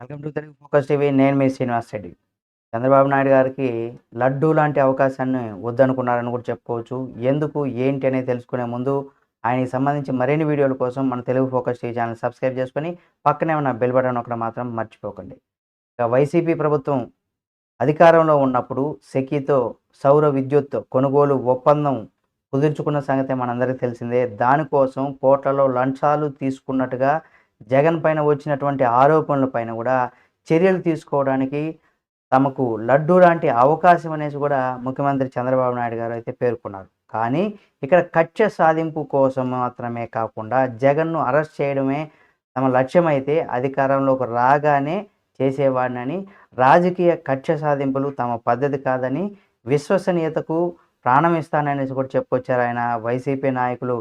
Welcome to Telugu focus TV. నేను మీ శ్రీనివాస్ రెడ్డి. చంద్రబాబు నాయుడు గారికి లడ్డూ లాంటి అవకాశాన్ని వద్దనుకున్నారని కూడా చెప్పుకోవచ్చు. ఎందుకు ఏంటి అనేది తెలుసుకునే ముందు ఆయనకి సంబంధించి మరిన్ని వీడియోల కోసం మన Telugu focus TV channel subscribe చేసుకొని పక్కనే ఉన్న బెల్ బటన్ ఒకటి మాత్రం మర్చిపోకండి. ఇక వైసీపీ ప్రభుత్వం అధికారంలో ఉన్నప్పుడు సెకీతో సౌర విద్యుత్ కొనుగోలు ఒప్పందం కుదుర్చుకున్న సంగతి మనందరికీ తెలిసిందే. దానికోసం కోట్లలో లంచాలు తీసుకున్నట్టుగా జగన్ పైన వచ్చినటువంటి ఆరోపణల పైన కూడా చర్యలు తీసుకోవడానికి తమకు లడ్డు లాంటి అవకాశం అనేసి కూడా ముఖ్యమంత్రి చంద్రబాబు నాయుడు గారు అయితే పేర్కొన్నారు. కానీ ఇక్కడ కక్ష సాధింపు కోసం మాత్రమే కాకుండా జగన్ను అరెస్ట్ చేయడమే తమ లక్ష్యమైతే అధికారంలోకి రాగానే చేసేవాడినని రాజకీయ కక్ష సాధింపులు తమ పద్ధతి కాదని విశ్వసనీయతకు ప్రాణం ఇస్తాననేసి కూడా చెప్పుకొచ్చారు ఆయన. వైసీపీ నాయకులు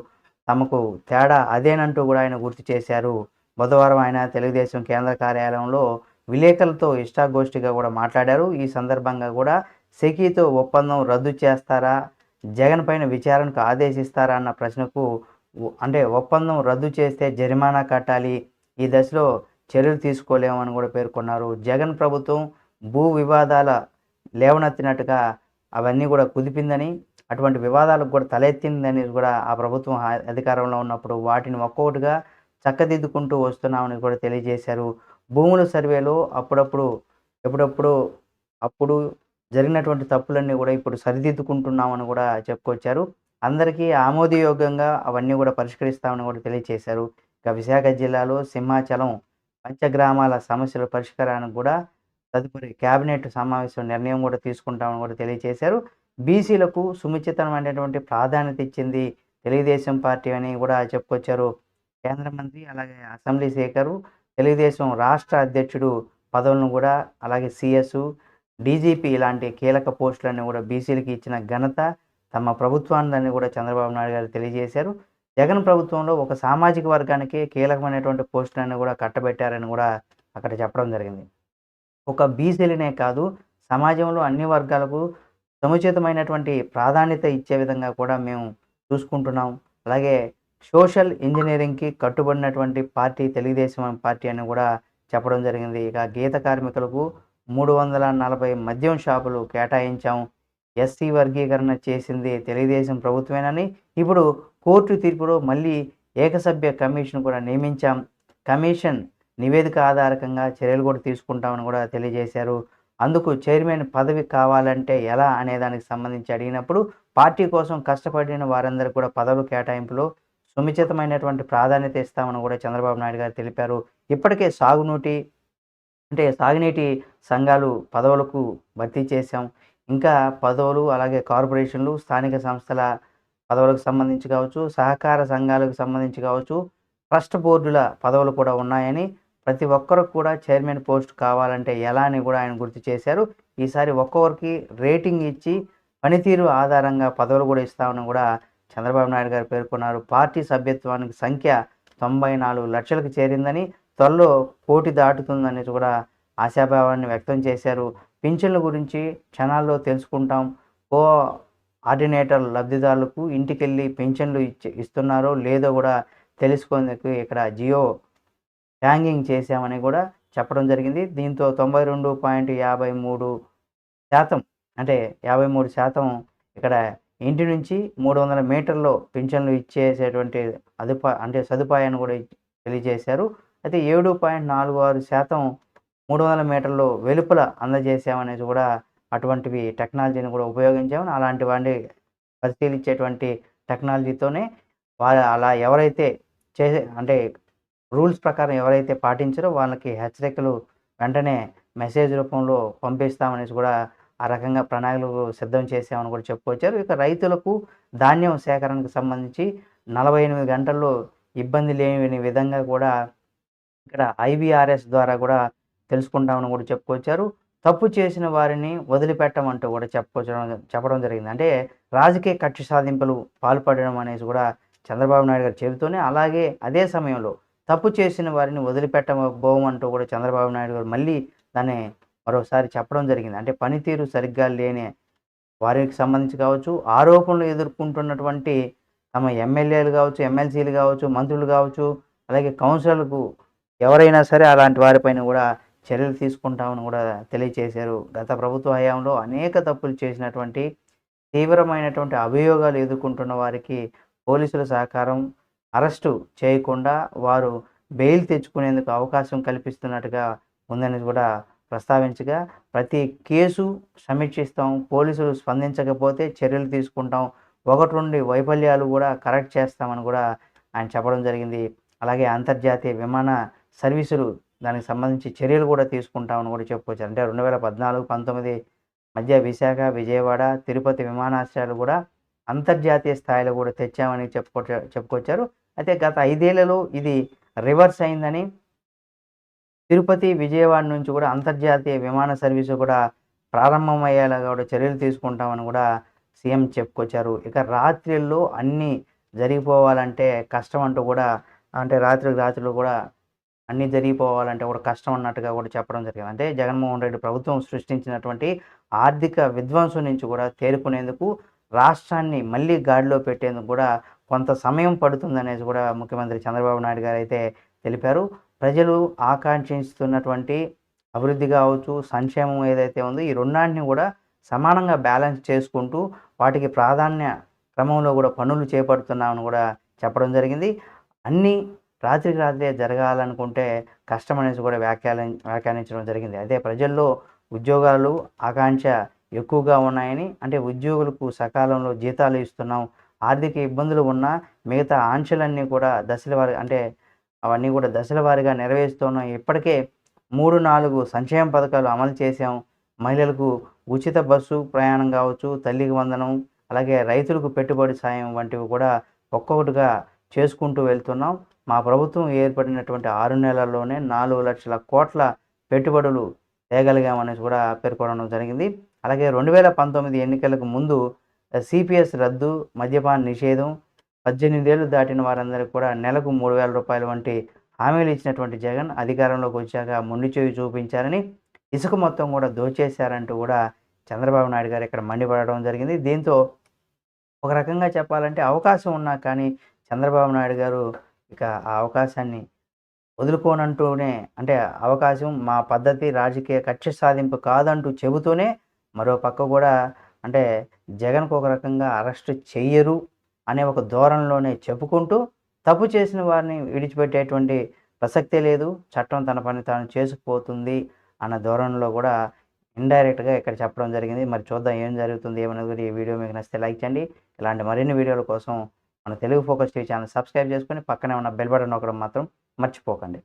తమకు తేడా అదేనంటూ కూడా ఆయన గుర్తు చేశారు. బుధవారం ఆయన తెలుగుదేశం కేంద్ర కార్యాలయంలో విలేకరులతో ఇష్టాగోష్ఠిగా కూడా మాట్లాడారు. ఈ సందర్భంగా కూడా సెకీతో ఒప్పందం రద్దు చేస్తారా జగన్ పైన విచారణకు ఆదేశిస్తారా అన్న ప్రశ్నకు అంటే ఒప్పందం రద్దు చేస్తే జరిమానా కట్టాలి ఈ దశలో చర్యలు తీసుకోలేమని కూడా పేర్కొన్నారు. జగన్ ప్రభుత్వం భూ వివాదాల లేవనెత్తినట్టుగా అవన్నీ కూడా కుదిపిందని అటువంటి వివాదాలకు కూడా తలెత్తిందని కూడా ఆ ప్రభుత్వం అధికారంలో ఉన్నప్పుడు వాటిని ఒక్కొక్కటిగా చక్కదిద్దుకుంటూ వస్తున్నామని కూడా తెలియజేశారు. భూముల సర్వేలో అప్పుడప్పుడు ఎప్పుడప్పుడు అప్పుడు జరిగినటువంటి తప్పులన్నీ కూడా ఇప్పుడు సరిదిద్దుకుంటున్నామని కూడా చెప్పుకొచ్చారు. అందరికీ ఆమోదయోగ్యంగా అవన్నీ కూడా పరిష్కరిస్తామని కూడా తెలియజేశారు ఇక విశాఖ జిల్లాలో సింహాచలం పంచగ్రామాల సమస్యల పరిష్కారానికి కూడా తదుపరి కేబినెట్ సమావేశం నిర్ణయం కూడా తీసుకుంటామని కూడా తెలియజేశారు బీసీలకు సుముచితమైనటువంటి ప్రాధాన్యత ఇచ్చింది తెలుగుదేశం పార్టీ అని కూడా చెప్పుకొచ్చారు. కేంద్ర మంత్రి అలాగే అసెంబ్లీ స్పీకరు తెలుగుదేశం రాష్ట్ర అధ్యక్షుడు పదవులను కూడా అలాగే సిఎస్ డీజీపీ ఇలాంటి కీలక పోస్టులన్నీ కూడా బీసీలకి ఇచ్చిన ఘనత తమ ప్రభుత్వాన్ని కూడా చంద్రబాబు నాయుడు గారు తెలియజేశారు. జగన్ ప్రభుత్వంలో ఒక సామాజిక వర్గానికి కీలకమైనటువంటి పోస్టులన్నీ కూడా కట్టబెట్టారని కూడా అక్కడ చెప్పడం జరిగింది. ఒక బీసీలనే కాదు సమాజంలో అన్ని వర్గాలకు సముచితమైనటువంటి ప్రాధాన్యత ఇచ్చే విధంగా కూడా మేము చూసుకుంటున్నాం. అలాగే సోషల్ ఇంజనీరింగ్కి కట్టుబడినటువంటి పార్టీ తెలుగుదేశం పార్టీ అని కూడా చెప్పడం జరిగింది. ఇక గీత కార్మికులకు మూడు వందల నలభై మద్యం షాపులు కేటాయించాం. ఎస్సీ వర్గీకరణ చేసింది తెలుగుదేశం ప్రభుత్వమేనని ఇప్పుడు కోర్టు తీర్పులో మళ్ళీ ఏకసభ్య కమిషన్ కూడా నియమించాం. కమిషన్ నివేదిక ఆధారకంగా చర్యలు కూడా తీసుకుంటామని కూడా తెలియజేశారు. అందుకు చైర్మన్ పదవి కావాలంటే ఎలా అనే దానికి సంబంధించి అడిగినప్పుడు పార్టీ కోసం కష్టపడిన వారందరికీ కూడా పదవులు కేటాయింపులో సుమిచితమైనటువంటి ప్రాధాన్యత ఇస్తామని కూడా చంద్రబాబు నాయుడు గారు తెలిపారు. ఇప్పటికే సాగునీటి అంటే సాగునీటి సంఘాలు పదవులకు భర్తీ చేశాం. ఇంకా పదవులు అలాగే కార్పొరేషన్లు స్థానిక సంస్థల పదవులకు సంబంధించి కావచ్చు సహకార సంఘాలకు సంబంధించి కావచ్చు ట్రస్ట్ బోర్డుల పదవులు కూడా ఉన్నాయని ప్రతి ఒక్కరికి కూడా చైర్మన్ పోస్ట్ కావాలంటే ఎలా అని కూడా ఆయన గుర్తు చేశారు. ఈసారి ఒక్కొక్కరికి రేటింగ్ ఇచ్చి పనితీరు ఆధారంగా పదవులు కూడా ఇస్తామని కూడా చంద్రబాబు నాయుడు గారు పేర్కొన్నారు. పార్టీ సభ్యత్వానికి సంఖ్య తొంభై నాలుగు లక్షలకు చేరిందని త్వరలో కోటి దాటుతుందని కూడా ఆశాభావాన్ని వ్యక్తం చేశారు. పింఛన్ల గురించి క్షణాల్లో తెలుసుకుంటాం. కో ఆర్డినేటర్ లబ్ధిదారులకు ఇంటికెళ్ళి పింఛన్లు ఇచ్చి ఇస్తున్నారో లేదో కూడా తెలుసుకునేందుకు ఇక్కడ జియో ట్యాంగింగ్ చేశామని కూడా చెప్పడం జరిగింది. దీంతో తొంభై రెండు పాయింట్ యాభై మూడు శాతం అంటే యాభై మూడు శాతం ఇక్కడ ఇంటి నుంచి మూడు వందల మీటర్లో పింఛన్లు ఇచ్చేసేటువంటి అదుపా అంటే సదుపాయాన్ని కూడా తెలియజేశారు. అయితే ఏడు పాయింట్ నాలుగు ఆరు శాతం మూడు వందల మీటర్లు వెలుపల అందజేసామనేది కూడా అటువంటివి టెక్నాలజీని కూడా ఉపయోగించామని అలాంటి వాడిని పరిశీలించేటువంటి టెక్నాలజీతోనే వారు అలా ఎవరైతే చేసే అంటే రూల్స్ ప్రకారం ఎవరైతే పాటించారో వాళ్ళకి హెచ్చరికలు వెంటనే మెసేజ్ రూపంలో పంపిస్తామనేసి కూడా ఆ రకంగా ప్రణాళికలు సిద్ధం చేసామని కూడా చెప్పుకొచ్చారు. ఇక రైతులకు ధాన్యం సేకరణకు సంబంధించి నలభై ఎనిమిది గంటల్లో ఇబ్బంది లేని విధంగా కూడా ఇక్కడ ఐవీఆర్ఎస్ ద్వారా కూడా తెలుసుకుంటామని కూడా చెప్పుకొచ్చారు. తప్పు చేసిన వారిని వదిలిపెట్టమంటూ కూడా చెప్పుకోవడం చెప్పడం జరిగింది. అంటే రాజకీయ కక్ష సాధింపులు పాల్పడడం అనేసి కూడా చంద్రబాబు నాయుడు గారు చెబుతూనే అలాగే అదే సమయంలో తప్పు చేసిన వారిని వదిలిపెట్టబోమంటూ కూడా చంద్రబాబు నాయుడు గారు మళ్ళీ దాన్ని మరోసారి చెప్పడం జరిగింది. అంటే పనితీరు సరిగ్గా లేని వారికి సంబంధించి కావచ్చు ఆరోపణలు ఎదుర్కొంటున్నటువంటి తమ ఎమ్మెల్యేలు కావచ్చు ఎమ్మెల్సీలు కావచ్చు మంత్రులు కావచ్చు అలాగే కౌన్సిలర్లకు ఎవరైనా సరే అలాంటి వారిపైన కూడా చర్యలు తీసుకుంటామని కూడా తెలియచేశారు. గత ప్రభుత్వ హయాంలో అనేక తప్పులు చేసినటువంటి తీవ్రమైనటువంటి అభియోగాలు ఎదుర్కొంటున్న వారికి పోలీసుల సహకారం అరెస్టు చేయకుండా వారు బెయిల్ తెచ్చుకునేందుకు అవకాశం కల్పిస్తున్నట్టుగా ఉందని కూడా ప్రస్తావించగా ప్రతి కేసు సమీక్షిస్తాం పోలీసులు స్పందించకపోతే చర్యలు తీసుకుంటాం ఒకటి నుండి వైఫల్యాలు కూడా కరెక్ట్ చేస్తామని కూడా ఆయన చెప్పడం జరిగింది. అలాగే అంతర్జాతీయ విమాన సర్వీసులు దానికి సంబంధించి చర్యలు కూడా తీసుకుంటామని కూడా చెప్పుకొచ్చారు. అంటే రెండు వేల పద్నాలుగు పంతొమ్మిది మధ్య విశాఖ విజయవాడ తిరుపతి విమానాశ్రయాలు కూడా అంతర్జాతీయ స్థాయిలో కూడా తెచ్చామని చెప్పుకొ చెప్పుకొచ్చారు. అయితే గత ఐదేళ్ళలో ఇది రివర్స్ అయిందని తిరుపతి విజయవాడ నుంచి కూడా అంతర్జాతీయ విమాన సర్వీసు కూడా ప్రారంభమయ్యేలా కూడా చర్యలు తీసుకుంటామని కూడా సీఎం చెప్పుకొచ్చారు. ఇక రాత్రిల్లో అన్నీ జరిగిపోవాలంటే కష్టం అంటూ కూడా అంటే రాత్రికి రాత్రులు కూడా అన్నీ జరిగిపోవాలంటే కూడా కష్టం అన్నట్టుగా కూడా చెప్పడం జరిగింది. అంటే జగన్మోహన్ రెడ్డి ప్రభుత్వం సృష్టించినటువంటి ఆర్థిక విధ్వంసం నుంచి కూడా తేరుకునేందుకు రాష్ట్రాన్ని మళ్ళీ గాడిలో పెట్టేందుకు కూడా కొంత సమయం పడుతుందనేసి కూడా ముఖ్యమంత్రి చంద్రబాబు నాయుడు గారు అయితే తెలిపారు. ప్రజలు ఆకాంక్షిస్తున్నటువంటి అభివృద్ధి కావచ్చు సంక్షేమం ఏదైతే ఉందో ఈ రెండాంటిని కూడా సమానంగా బ్యాలెన్స్ చేసుకుంటూ వాటికి ప్రాధాన్య క్రమంలో కూడా పనులు చేపడుతున్నామని కూడా చెప్పడం జరిగింది. అన్నీ రాత్రికి రాత్రే జరగాలనుకుంటే కష్టం అనేసి కూడా వ్యాఖ్యాన వ్యాఖ్యానించడం జరిగింది. అదే ప్రజల్లో ఉద్యోగాలు ఆకాంక్ష ఎక్కువగా ఉన్నాయని అంటే ఉద్యోగులకు సకాలంలో జీతాలు ఇస్తున్నాం ఆర్థిక ఇబ్బందులు ఉన్నా మిగతా ఆంక్షలన్నీ కూడా దశల వారి అంటే అవన్నీ కూడా దశల వారీగా నెరవేరుస్తున్నాం ఇప్పటికే మూడు నాలుగు సంక్షేమ పథకాలు అమలు చేశాం. మహిళలకు ఉచిత బస్సు ప్రయాణం కావచ్చు తల్లికి వందనం అలాగే రైతులకు పెట్టుబడి సాయం వంటివి కూడా ఒక్కొక్కటిగా చేసుకుంటూ వెళ్తున్నాం. మా ప్రభుత్వం ఏర్పడినటువంటి ఆరు నెలల్లోనే నాలుగు లక్షల కోట్ల పెట్టుబడులు తేగలిగామనేసి కూడా పేర్కొనడం జరిగింది. అలాగే రెండు వేల పంతొమ్మిది ఎన్నికలకు ముందు సిపిఎస్ రద్దు మద్యపాన నిషేధం పద్దెనిమిది ఏళ్ళు దాటిన వారందరికీ కూడా నెలకు మూడు వేల రూపాయల వంటి హామీలు ఇచ్చినటువంటి జగన్ అధికారంలోకి వచ్చాక మొండి చేయి చూపించారని ఇసుక మొత్తం కూడా దోచేశారంటూ కూడా చంద్రబాబు నాయుడు గారు ఇక్కడ మండిపడడం జరిగింది. దీంతో ఒక రకంగా చెప్పాలంటే అవకాశం ఉన్నా కానీ చంద్రబాబు నాయుడు గారు ఇక ఆ అవకాశాన్ని వదులుకోనంటూనే అంటే అవకాశం మా పద్ధతి రాజకీయ కక్ష సాధింపు కాదంటూ చెబుతూనే మరో పక్క కూడా అంటే జగన్కు ఒక రకంగా అరెస్ట్ చెయ్యరు. అనే ఒక ధోరణిలోనే చెప్పుకుంటూ తప్పు చేసిన వారిని విడిచిపెట్టేటువంటి ప్రసక్తే లేదు. చట్టం తన పని తాను చేసుకుపోతుంది అన్న ధోరణిలో కూడా ఇండైరెక్ట్గా ఇక్కడ చెప్పడం జరిగింది. మరి చూద్దాం ఏం జరుగుతుంది ఏమనేది కూడా ఈ వీడియో మీకు నచ్చితే లైక్ చేయండి. ఇలాంటి మరిన్ని వీడియోల కోసం మన Telugu focus TV channel subscribe చేసుకొని పక్కనే ఉన్న బెల్ బటన్ నొక్కడం మాత్రం మర్చిపోకండి.